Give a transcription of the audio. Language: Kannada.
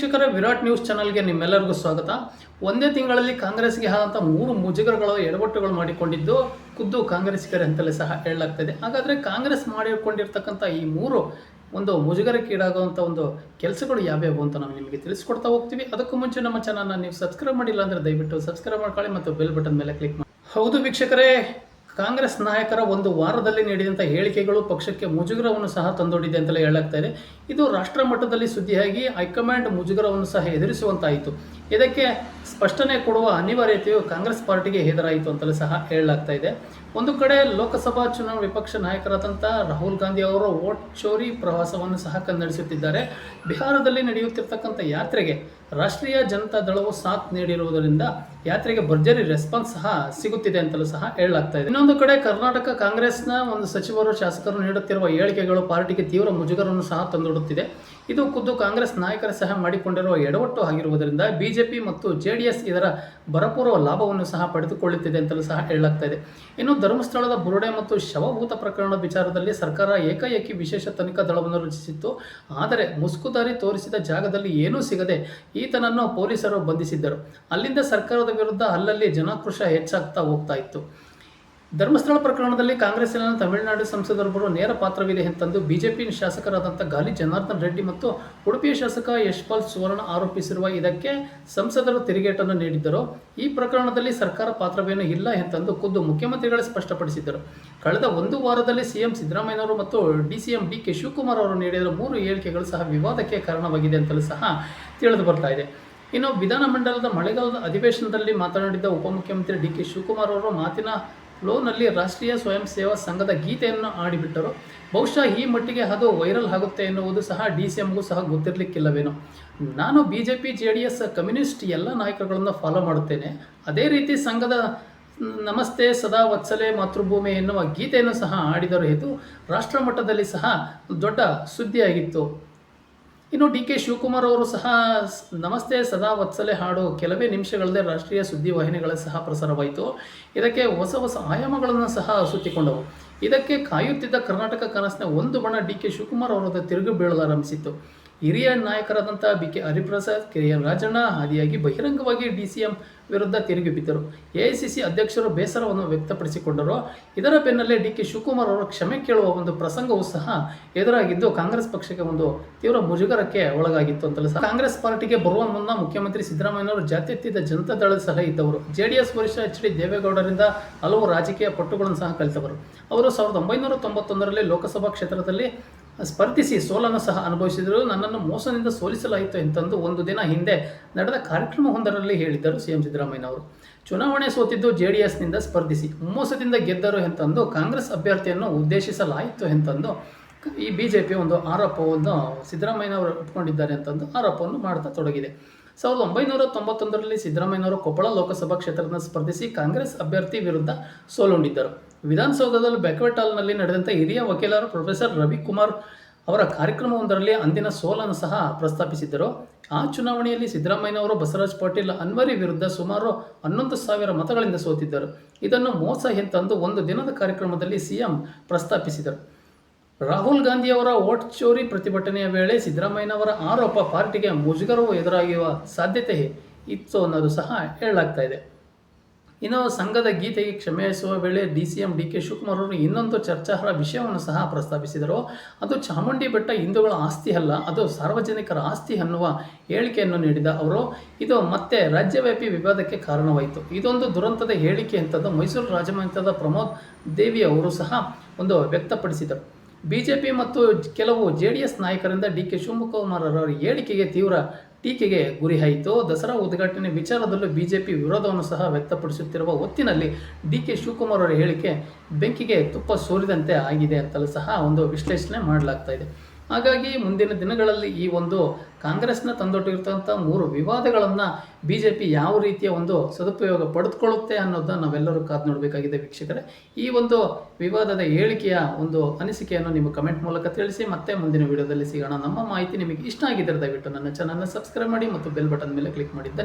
ವೀಕ್ಷಕರೇ, ವಿರಾಟ್ ನ್ಯೂಸ್ ಚಾನಲ್ಗೆ ನಿಮ್ಮೆಲ್ಲರಿಗೂ ಸ್ವಾಗತ. ಒಂದೇ ತಿಂಗಳಲ್ಲಿ ಕಾಂಗ್ರೆಸ್ಗೆ ಆದಂಥ ಮೂರು ಮುಜುಗರಗಳು, ಎಡವಟ್ಟುಗಳು ಮಾಡಿಕೊಂಡಿದ್ದು ಖುದ್ದು ಕಾಂಗ್ರೆಸ್ಸಿಗರೇ ಅಂತಲೇ ಸಹ ಹೇಳಲಾಗ್ತದೆ. ಹಾಗಾದರೆ ಕಾಂಗ್ರೆಸ್ ಮಾಡಿಕೊಂಡಿರ್ತಕ್ಕಂಥ ಈ ಮೂರು ಒಂದು ಮುಜುಗರಕ್ಕೀಡಾಗುವಂಥ ಒಂದು ಕೆಲಸಗಳು ಯಾವ್ಯಾವು ಅಂತ ನಾವು ನಿಮಗೆ ತಿಳಿಸ್ಕೊಡ್ತಾ ಹೋಗ್ತೀವಿ. ಅದಕ್ಕೂ ಮುಂಚೆ ನಮ್ಮ ಚಾನಲ್ನ ನೀವು ಸಬ್ಸ್ಕ್ರೈಬ್ ಮಾಡಿಲ್ಲ ಅಂದರೆ ದಯವಿಟ್ಟು ಸಬ್ಸ್ಕ್ರೈಬ್ ಮಾಡ್ಕೊಳ್ಳಿ ಮತ್ತು ಬೆಲ್ ಬಟನ್ ಮೇಲೆ ಕ್ಲಿಕ್ ಮಾಡಿ. ಹೌದು ವೀಕ್ಷಕರೇ ಕಾಂಗ್ರೆಸ್ ನಾಯಕರ ಒಂದು ವಾರದಲ್ಲಿ ನೀಡಿದಂಥ ಹೇಳಿಕೆಗಳು ಪಕ್ಷಕ್ಕೆ ಮುಜುಗರವನ್ನು ಸಹ ತಂದೊಡ್ಡಿದೆ ಅಂತಲೇ ಹೇಳಲಾಗ್ತಾ ಇದೆ. ರಾಷ್ಟ್ರ ಮಟ್ಟದಲ್ಲಿ ಸುದ್ದಿಯಾಗಿ ಹೈಕಮಾಂಡ್ ಮುಜುಗರವನ್ನು ಸಹ ಎದುರಿಸುವಂತಾಯಿತು. ಇದಕ್ಕೆ ಸ್ಪಷ್ಟನೆ ಕೊಡುವ ಅನಿವಾರ್ಯತೆಯು ಕಾಂಗ್ರೆಸ್ ಪಾರ್ಟಿಗೆ ಹೆದರಾಯಿತು ಅಂತಲೇ ಸಹ ಹೇಳಲಾಗ್ತಾ ಇದೆ. ಒಂದು ಕಡೆ ಲೋಕಸಭಾ ಚುನಾವಣಾ ವಿಪಕ್ಷ ನಾಯಕರಾದಂಥ ರಾಹುಲ್ ಗಾಂಧಿ ಅವರು ವೋಟ್ ಚೋರಿ ಪ್ರವಾಸವನ್ನು ಸಹ ಕನ್ನಡಿಸುತ್ತಿದ್ದಾರೆ. ಬಿಹಾರದಲ್ಲಿ ನಡೆಯುತ್ತಿರ್ತಕ್ಕಂಥ ಯಾತ್ರೆಗೆ ರಾಷ್ಟ್ರೀಯ ಜನತಾ ದಳವು ಸಾಥ್ ನೀಡಿರುವುದರಿಂದ ಯಾತ್ರೆಗೆ ಭರ್ಜರಿ ರೆಸ್ಪಾನ್ಸ್ ಸಹ ಸಿಗುತ್ತಿದೆ ಅಂತಲೂ ಸಹ ಹೇಳಲಾಗ್ತಾ ಇದೆ. ಇನ್ನೊಂದು ಕಡೆ ಕರ್ನಾಟಕ ಕಾಂಗ್ರೆಸ್ನ ಒಂದು ಸಚಿವರು, ಶಾಸಕರು ನೀಡುತ್ತಿರುವ ಹೇಳಿಕೆಗಳು ಪಾರ್ಟಿಗೆ ತೀವ್ರ ಮುಜುಗರವನ್ನು ಸಹ ತಂದೊಡುತ್ತಿದೆ ಇದು ಖುದ್ದು ಕಾಂಗ್ರೆಸ್ ನಾಯಕರ ಸಹ ಮಾಡಿಕೊಂಡಿರುವ ಎಡವಟ್ಟು ಆಗಿರುವುದರಿಂದ ಬಿಜೆಪಿ ಮತ್ತು ಜೆಡಿಎಸ್ ಇದರ ಭರಪೂರ್ವ ಲಾಭವನ್ನು ಸಹ ಪಡೆದುಕೊಳ್ಳುತ್ತಿದೆ ಅಂತಲೂ ಸಹ ಹೇಳಲಾಗ್ತಾ ಇದೆ. ಇನ್ನು ಧರ್ಮಸ್ಥಳದ ಬುರುಡೆ ಮತ್ತು ಶವಭೂತ ಪ್ರಕರಣದ ವಿಚಾರದಲ್ಲಿ ಸರ್ಕಾರ ಏಕಾಏಕಿ ವಿಶೇಷ ತನಿಖಾ ದಳವನ್ನು ರಚಿಸಿತ್ತು. ಆದರೆ ಮುಸುಕುದಾರಿ ತೋರಿಸಿದ ಜಾಗದಲ್ಲಿ ಏನೂ ಸಿಗದೆ ಈತನನ್ನು ಪೊಲೀಸರು ಬಂಧಿಸಿದ್ದರು. ಅಲ್ಲಿಂದ ಸರ್ಕಾರದ ವಿರುದ್ಧ ಅಲ್ಲಲ್ಲಿ ಜನಾಕ್ರೋಶ ಹೆಚ್ಚಾಗ್ತಾ ಹೋಗ್ತಾ ಇತ್ತು. ಧರ್ಮಸ್ಥಳ ಪ್ರಕರಣದಲ್ಲಿ ಕಾಂಗ್ರೆಸ್ಸಿನ ತಮಿಳುನಾಡು ಸಂಸದರೊಬ್ಬರು ನೇರ ಪಾತ್ರವಿದೆ ಎಂತಂದು ಬಿಜೆಪಿ ಶಾಸಕರಾದಂಥ ಗಾಲಿ ಜನಾರ್ದನ್ ರೆಡ್ಡಿ ಮತ್ತು ಉಡುಪಿಯ ಶಾಸಕ ಯಶ್ಪಾಲ್ ಸುವರ್ಣ ಆರೋಪಿಸಿರುವ ಇದಕ್ಕೆ ಸಂಸದರು ತಿರುಗೇಟನ್ನು ನೀಡಿದ್ದರು. ಈ ಪ್ರಕರಣದಲ್ಲಿ ಸರ್ಕಾರ ಪಾತ್ರವೇನೂ ಇಲ್ಲ ಎಂತಂದು ಖುದ್ದು ಮುಖ್ಯಮಂತ್ರಿಗಳೇ ಸ್ಪಷ್ಟಪಡಿಸಿದ್ದರು. ಕಳೆದ ಒಂದು ವಾರದಲ್ಲಿ ಸಿಎಂ ಸಿದ್ದರಾಮಯ್ಯನವರು ಮತ್ತು D C D K Shivakumar ಅವರು ನೀಡಿದ ಮೂರು ಹೇಳಿಕೆಗಳು ಸಹ ವಿವಾದಕ್ಕೆ ಕಾರಣವಾಗಿದೆ ಅಂತಲೂ ಸಹ ತಿಳಿದು ಬರ್ತಾ ಇದೆ. ಇನ್ನು ವಿಧಾನಮಂಡಲದ ಮಳೆಗಾಲದ ಅಧಿವೇಶನದಲ್ಲಿ ಮಾತನಾಡಿದ ಉಪಮುಖ್ಯಮಂತ್ರಿ ಡಿ ಕೆ ಶಿವಕುಮಾರ್ ಅವರು ಮಾತಿನ ಫ್ಲೋನಲ್ಲಿ ರಾಷ್ಟ್ರೀಯ ಸ್ವಯಂ ಸೇವಾ ಸಂಘದ ಗೀತೆಯನ್ನು ಆಡಿಬಿಟ್ಟರು ಬಹುಶಃ ಈ ಮಟ್ಟಿಗೆ ಅದು ವೈರಲ್ ಆಗುತ್ತೆ ಎನ್ನುವುದು ಸಹ ಡಿ ಸಿ ಎಮ್ಗೂ ಸಹ ಗೊತ್ತಿರಲಿಕ್ಕಿಲ್ಲವೇನೋ. ನಾನು B J P, J D S communist ಎಲ್ಲ ನಾಯಕರುಗಳನ್ನು ಫಾಲೋ ಮಾಡುತ್ತೇನೆ. ಅದೇ ರೀತಿ ಸಂಘದ ನಮಸ್ತೆ ಸದಾ ವತ್ಸಲೆ ಮಾತೃಭೂಮಿ ಎನ್ನುವ ಗೀತೆಯನ್ನು ಸಹ ಆಡಿದರು ಇದು ರಾಷ್ಟ್ರಮಟ್ಟದಲ್ಲಿ ಸಹ ದೊಡ್ಡ ಸುದ್ದಿಯಾಗಿತ್ತು. ಇನ್ನು ಡಿ ಕೆ ಶಿವಕುಮಾರ್ ಅವರು ಸಹ ನಮಸ್ತೆ, ಸದಾ ವತ್ಸಲೆ ಹಾಡು. ಕೆಲವೇ ನಿಮಿಷಗಳಲ್ಲೇ ರಾಷ್ಟ್ರೀಯ ಸುದ್ದಿ ವಾಹಿನಿಗಳ ಸಹ ಪ್ರಸಾರವಾಯಿತು. ಇದಕ್ಕೆ ಹೊಸ ಹೊಸ ಆಯಾಮಗಳನ್ನು ಸಹ ಸುತ್ತಿಕೊಂಡವು. ಇದಕ್ಕೆ ಕಾಯುತ್ತಿದ್ದ ಕರ್ನಾಟಕ ಕನಸಿನ ಒಂದು ಬಣ ಡಿ ಕೆ ಶಿವಕುಮಾರ್ ಅವರದ ತಿರುಗು ಬೀಳಲಾರಂಭಿಸಿತ್ತು. ಹಿರಿಯ ನಾಯಕರಾದಂಥ B K Hariprasad, K L Rajanna ಆದಿಯಾಗಿ ಬಹಿರಂಗವಾಗಿ ಡಿ ಸಿ ಎಂ ವಿರುದ್ಧ ತಿರುಗಿ ಬಿದ್ದರು. ಎ ಐ ಸಿ ಸಿ ಅಧ್ಯಕ್ಷರು ಬೇಸರವನ್ನು ವ್ಯಕ್ತಪಡಿಸಿಕೊಂಡರು. ಇದರ ಬೆನ್ನಲ್ಲೇ ಡಿ ಕೆ ಶಿವಕುಮಾರ್ ಅವರು ಕ್ಷಮೆ ಕೇಳುವ ಒಂದು ಪ್ರಸಂಗವೂ ಸಹ ಎದುರಾಗಿದ್ದು ಕಾಂಗ್ರೆಸ್ ಪಕ್ಷಕ್ಕೆ ಒಂದು ತೀವ್ರ ಮುಜುಗರಕ್ಕೆ ಒಳಗಾಗಿತ್ತು ಅಂತಲೂ ಸಹ ಕಾಂಗ್ರೆಸ್ ಪಾರ್ಟಿಗೆ ಬರುವ ಮುನ್ನ ಮುಖ್ಯಮಂತ್ರಿ ಸಿದ್ದರಾಮಯ್ಯನವರು ಜಾತ್ಯತೀತ ಜನತಾ ದಳ ಸಹ ಇದ್ದವರು. ಜೆ ಡಿ ಎಸ್ ವರಿಷ್ಠ ಎಚ್ ಡಿ ದೇವೇಗೌಡರಿಂದ ಹಲವು ರಾಜಕೀಯ ಪಟ್ಟುಗಳನ್ನು ಸಹ ಕಲಿತವರು. ಅವರು ಸಾವಿರದ ಒಂಬೈನೂರ ತೊಂಬತ್ತೊಂದರಲ್ಲಿ ಲೋಕಸಭಾ ಕ್ಷೇತ್ರದಲ್ಲಿ ಸ್ಪರ್ಧಿಸಿ ಸೋಲನ್ನು ಸಹ ಅನುಭವಿಸಿದರು. ನನ್ನನ್ನು ಮೋಸದಿಂದ ಸೋಲಿಸಲಾಯಿತು ಎಂತಂದು ಒಂದು ದಿನ ಹಿಂದೆ ನಡೆದ ಕಾರ್ಯಕ್ರಮವೊಂದರಲ್ಲಿ ಹೇಳಿದ್ದರು ಸಿ ಎಂ ಸಿದ್ದರಾಮಯ್ಯನವರು. ಚುನಾವಣೆ ಸೋತಿದ್ದು ಜೆ ಡಿ ಎಸ್ನಿಂದ ಸ್ಪರ್ಧಿಸಿ, ಮೋಸದಿಂದ ಗೆದ್ದರು ಎಂತಂದು ಕಾಂಗ್ರೆಸ್ ಅಭ್ಯರ್ಥಿಯನ್ನು ಉದ್ದೇಶಿಸಲಾಯಿತು ಎಂತಂದು ಈ ಬಿ ಜೆ ಪಿ ಒಂದು ಆರೋಪವನ್ನು ಸಿದ್ದರಾಮಯ್ಯನವರು ಇಟ್ಕೊಂಡಿದ್ದಾರೆ ಅಂತಂದು ಆರೋಪವನ್ನು ಮಾಡ್ತಾ ತೊಡಗಿದೆ. ಸಾವಿರದ ಒಂಬೈನೂರ ತೊಂಬತ್ತೊಂದರಲ್ಲಿ ಸಿದ್ದರಾಮಯ್ಯನವರು ಕೊಪ್ಪಳ ಲೋಕಸಭಾ ಕ್ಷೇತ್ರದಿಂದ ಸ್ಪರ್ಧಿಸಿ ಕಾಂಗ್ರೆಸ್ ಅಭ್ಯರ್ಥಿ ವಿರುದ್ಧ ಸೋಲುಂಡಿದ್ದರು. ವಿಧಾನಸೌಧದಲ್ಲಿ ಬ್ಯಾಕ್ವೆಟ್ ಹಾಲ್ನಲ್ಲಿ ನಡೆದಂಥ ಹಿರಿಯ ವಕೀಲರು ಪ್ರೊಫೆಸರ್ ರವಿಕುಮಾರ್ ಅವರ ಕಾರ್ಯಕ್ರಮವೊಂದರಲ್ಲಿ ಅಂದಿನ ಸೋಲನ್ನು ಸಹ ಪ್ರಸ್ತಾಪಿಸಿದ್ದರು. ಆ ಚುನಾವಣೆಯಲ್ಲಿ ಸಿದ್ದರಾಮಯ್ಯನವರು ಬಸವರಾಜ ಪಾಟೀಲ್, ಅನ್ವರಿ ವಿರುದ್ಧ ಸುಮಾರು ಹನ್ನೊಂದು ಸಾವಿರ ಮತಗಳಿಂದ ಸೋತಿದ್ದರು. ಇದನ್ನು ಮೋಸ ಎಂತಂದು ಒಂದು ದಿನದ ಕಾರ್ಯಕ್ರಮದಲ್ಲಿ ಸಿಎಂ ಪ್ರಸ್ತಾಪಿಸಿದರು. ರಾಹುಲ್ ಗಾಂಧಿಯವರ ಓಟ್ ಚೋರಿ ಪ್ರತಿಭಟನೆಯ ವೇಳೆ ಸಿದ್ದರಾಮಯ್ಯನವರ ಆರೋಪ ಪಾರ್ಟಿಗೆ ಮುಜುಗರವು ಎದುರಾಗುವ ಸಾಧ್ಯತೆ ಇತ್ತು ಅನ್ನೋದು ಸಹ ಹೇಳಲಾಗ್ತಾ ಇದೆ. ಇನ್ನು ಸಂಘದ ಗೀತೆಗೆ ಕ್ಷಮೆಯಿಸುವ ವೇಳೆ D C M D K Shivakumar ಅವರು ಇನ್ನೊಂದು ಚರ್ಚಾರ್ಹ ವಿಷಯವನ್ನು ಸಹ ಪ್ರಸ್ತಾಪಿಸಿದರು. ಅದು ಚಾಮುಂಡಿ ಬೆಟ್ಟ ಹಿಂದೂಗಳ ಆಸ್ತಿ ಅಲ್ಲ, ಅದು ಸಾರ್ವಜನಿಕರ ಆಸ್ತಿ ಅನ್ನುವ ಹೇಳಿಕೆಯನ್ನು ನೀಡಿದ ಅವರು. ಇದು ಮತ್ತೆ ರಾಜ್ಯವ್ಯಾಪಿ ವಿವಾದಕ್ಕೆ ಕಾರಣವಾಯಿತು. ಇದೊಂದು ದುರಂತದ ಹೇಳಿಕೆ ಅಂತದ್ದು ಮೈಸೂರು ರಾಜಮನೆತನದ ಪ್ರಮೋದ್ ದೇವಿ ಅವರು ಸಹ ಒಂದು ವ್ಯಕ್ತಪಡಿಸಿದರು ಬಿಜೆಪಿ ಮತ್ತು ಕೆಲವು ಜೆ ಡಿ ಎಸ್ ನಾಯಕರಿಂದ ಡಿ ಕೆ ಶಿವಕುಮಾರ್ ಅವರ ಹೇಳಿಕೆಗೆ ತೀವ್ರ ಟೀಕೆಗೆ ಗುರಿಯಾಯಿತು ದಸರಾ ಉದ್ಘಾಟನೆ ವಿಚಾರದಲ್ಲೂ ಬಿಜೆಪಿ ವಿರೋಧವನ್ನು ಸಹ ವ್ಯಕ್ತಪಡಿಸುತ್ತಿರುವ ಹೊತ್ತಿನಲ್ಲಿ ಡಿ ಕೆ ಶಿವಕುಮಾರ್ ಅವರ ಹೇಳಿಕೆ ಬೆಂಕಿಗೆ ತುಪ್ಪ ಸೋರಿದಂತೆ ಆಗಿದೆ ಅಂತಲೂ ಸಹ ಒಂದು ವಿಶ್ಲೇಷಣೆ ಮಾಡಲಾಗ್ತಾ ಇದೆ. ಹಾಗಾಗಿ ಮುಂದಿನ ದಿನಗಳಲ್ಲಿ ಈ ಒಂದು ಕಾಂಗ್ರೆಸ್ನ ತಂದೊಟ್ಟಿರ್ತಕ್ಕಂಥ ಮೂರು ವಿವಾದಗಳನ್ನು ಬಿ ಜೆ ಪಿ ಯಾವ ರೀತಿಯ ಒಂದು ಸದುಪಯೋಗ ಪಡೆದುಕೊಳ್ಳುತ್ತೆ ಅನ್ನೋದನ್ನ ನಾವೆಲ್ಲರೂ ಕಾದು ನೋಡಬೇಕಾಗಿದೆ ವೀಕ್ಷಕರೇ. ಈ ಒಂದು ವಿವಾದದ ಹೇಳಿಕೆಯ ಒಂದು ಅನಿಸಿಕೆಯನ್ನು ನಿಮ್ಮ ಕಮೆಂಟ್ ಮೂಲಕ ತಿಳಿಸಿ, ಮತ್ತೆ ಮುಂದಿನ ವಿಡಿಯೋದಲ್ಲಿ ಸಿಗೋಣ. ನಮ್ಮ ಮಾಹಿತಿ ನಿಮಗೆ ಇಷ್ಟ ಆಗಿದ್ದರೆ ದಯವಿಟ್ಟು ನನ್ನ ಚಾನಲ್ನ ಸಬ್ಸ್ಕ್ರೈಬ್ ಮಾಡಿ ಮತ್ತು ಬೆಲ್ ಬಟನ್ ಮೇಲೆ ಕ್ಲಿಕ್ ಮಾಡಿದ್ದೆ